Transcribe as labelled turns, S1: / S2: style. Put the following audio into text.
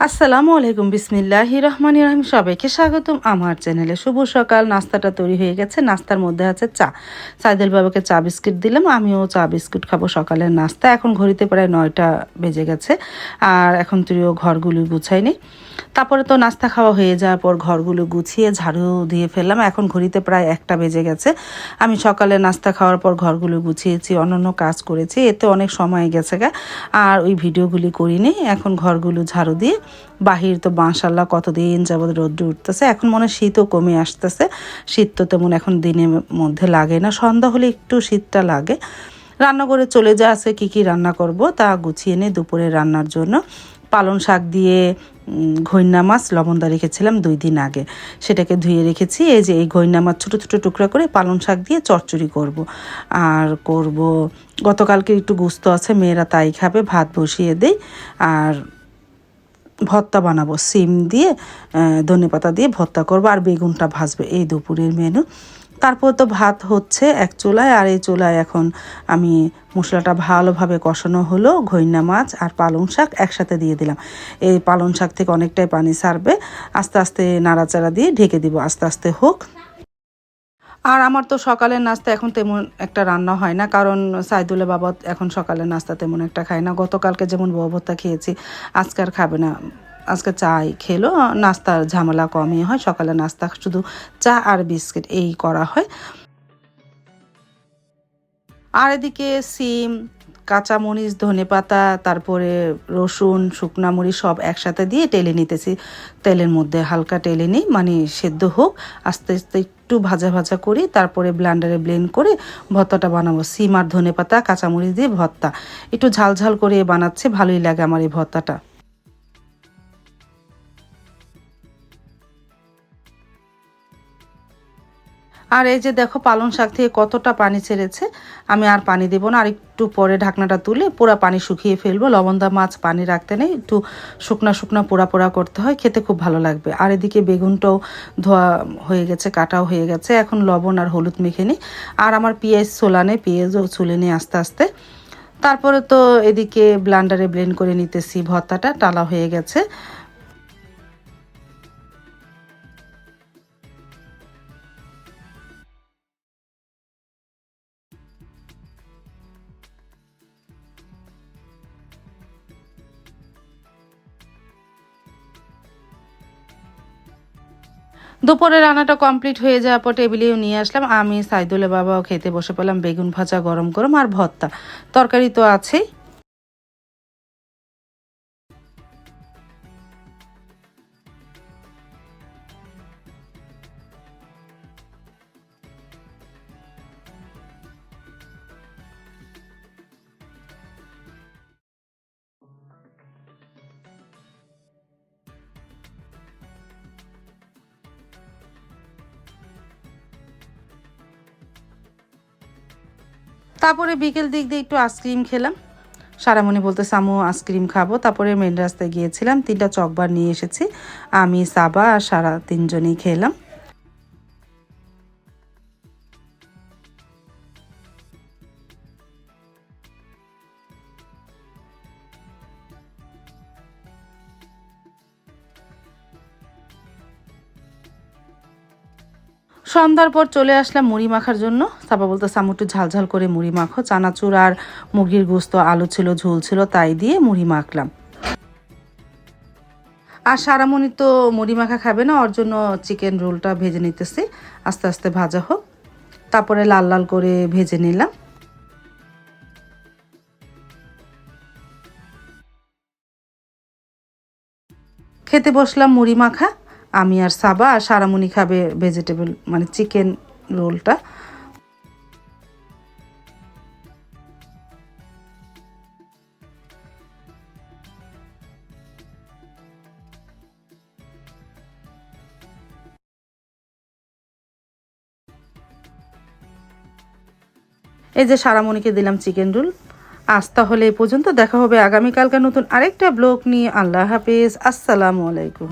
S1: আসসালামু আলাইকুম বিসমিল্লাহ রহমান রহিম। সবাইকে স্বাগতম আমার চ্যানেলে। শুভ সকাল। নাস্তাটা তৈরি হয়ে গেছে। নাস্তার মধ্যে আছে চা। সাইদুল বাবাকে চা বিস্কিট দিলাম। আমিও চা বিস্কুট খাব সকালের নাস্তা। এখন ঘড়িতে প্রায় নয়টা বেজে গেছে। আর এখন তুইও ঘরগুলো গুছাইনি তারপরে তো নাস্তা খাওয়া হয়ে যাওয়ার পর ঘরগুলো গুছিয়ে ঝাড়ু দিয়ে ফেললাম। এখন ঘড়িতে প্রায় একটা বেজে গেছে। আমি সকালে নাস্তা খাওয়ার পর ঘরগুলো গুছিয়েছি, অন্যান্য কাজ করেছি। এতে অনেক সময় গেছে গা। আর ওই ভিডিওগুলি করিনি। এখন ঘরগুলো ঝাড়ু দিয়ে বাহির তো মাশাল্লাহ কতদিন যাবৎ রোদ্র উঠতেছে। এখন মনে শীতও কমে আসতেছে। শীত তো তেমন এখন দিনের মধ্যে লাগে না। সন্ধ্যা হলে একটু শীতটা লাগে। রান্না করে চলে যা আছে, কী কী রান্না করব তা গুছিয়ে নিয়ে দুপুরে রান্নার জন্য। পালং শাক দিয়ে ঘৈন্যা মাছ, লবণদা রেখেছিলাম দুই দিন আগে। সেটাকে ধুয়ে রেখেছি। এই যে এই ঘৈন্যা মাছ ছোটো ছোটো টুকরা করে পালং শাক দিয়ে চচ্চড়ি করব। আর করব, গতকালকে একটু গুস্ত আছে, মেয়েরা তাই খাবে, ভাত বসিয়ে দেই। আর ভর্তা বানাবো। সিম দিয়ে ধনে পাতা দিয়ে ভর্তা করব আর বেগুনটা ভাজবে এই দুপুরের মেনু তারপর তো ভাত হচ্ছে এক চুলায় আর এই চুলায় এখন আমি মশলাটা ভালোভাবে কষানো হলো ঘইনা মাছ আর পালং শাক একসাথে দিয়ে দিলাম। এই পালং শাক থেকে অনেকটাই পানি সারবে। আস্তে আস্তে নাড়াচাড়া দিয়ে ঢেকে দিব। আস্তে আস্তে হোক। আর আমার তো সকালের নাস্তা এখন তেমন একটা রান্না হয় না, কারণ সাইদুলের বাবা এখন সকালের নাস্তা তেমন একটা খায় না। গতকালকে যেমন বভত্তা খেয়েছি আজকে আর খাবে না। আজকে চাই খেলো, নাস্তার ঝামেলা কমই হয়, সকালে নাস্তা শুধু চা আর বিস্কিট এই করা হয়। আর এদিকে সিম, কাঁচামরিচ, ধনে পাতা, তারপরে রসুন, শুকনা মরিচ সব একসাথে দিয়ে টেলে নিতেছি। তেলের মধ্যে হালকা টেলে নিই মানে সেদ্ধ হোক, আস্তে আস্তে একটু ভাজা ভাজা করি তারপরে ব্লান্ডারে ব্লেন্ড করে ভর্তাটা বানাবো। সিম আর ধনে পাতা কাঁচামরিচ দিয়ে ভর্তা। একটু ঝাল ঝাল করে বানাচ্ছে, ভালোই লাগে আমার এই ভর্তাটা। আর এই যে দেখো পালং শাক থেকে কতটা পানি ছেড়েছে, আমি আর পানি দেবো না। আর একটু পরে ঢাকনাটা তুলে পুরা পানি শুকিয়ে ফেলব। লবণদা মাছ পানি রাখতে নেই, একটু শুকনা শুকনা পোড়া পোড়া করতে হয়, খেতে খুব ভালো লাগবে। আর এদিকে বেগুনটাও ধোয়া হয়ে গেছে, কাটাও হয়ে গেছে। এখন লবণ আর হলুদ মেখে নিই। আর আমার পেঁয়াজ সোলানে পেঁয়াজও চুলে নিই আস্তে আস্তে। তারপরে তো এদিকে ব্লান্ডারে ব্লেন্ড করে নিতেছি, ভর্তাটা, টালা হয়ে গেছে। দুপুরে রান্নাটা কমপ্লিট হয়ে যাওয়ার পর টেবিলেও নিয়ে আসলাম। আমি সাইদুলের বাবাও খেতে বসে পেলাম বেগুন ভাজা গরম গরম আর ভর্তা। তরকারি তো আছেই। তারপরে বিকেল দিক দিয়ে একটু আইসক্রিম খেলাম। সারামণি বলতে, সামু, আইসক্রিম খাব। তারপরে মেন রাস্তায় গিয়েছিলাম, তিনটা চকবার নিয়ে এসেছি। আমি, সাবা আর সারা তিনজনেই খেলাম। সন্ধ্যার পর চলে আসলাম মুড়ি মাখার জন্য। সাবা বলতে সামু একটু ঝালঝাল করে মুড়ি মাখো। চানাচুর আর মুরগির গোস্ত, আলু ছিল, ঝোল ছিল, তাই দিয়ে মুড়ি মাখলাম। আর সারামণি তো মুড়ি মাখা খাবে না, ওর জন্য চিকেন রোলটা ভেজে নিতেছি। আস্তে আস্তে ভাজা হোক। তারপরে লাল লাল করে ভেজে নিলাম। খেতে বসলাম মুড়ি মাখা। আমি আর সাবা আর সারামুনি খাবে ভেজিটেবল মানে চিকেন রোলটা এই যে সারামণিকে দিলাম চিকেন রোল আজ তাহলে এই পর্যন্ত দেখা হবে আগামীকালকে নতুন আরেকটা ব্লগ নিয়ে। আল্লাহ হাফিজ। আসসালামু আলাইকুম।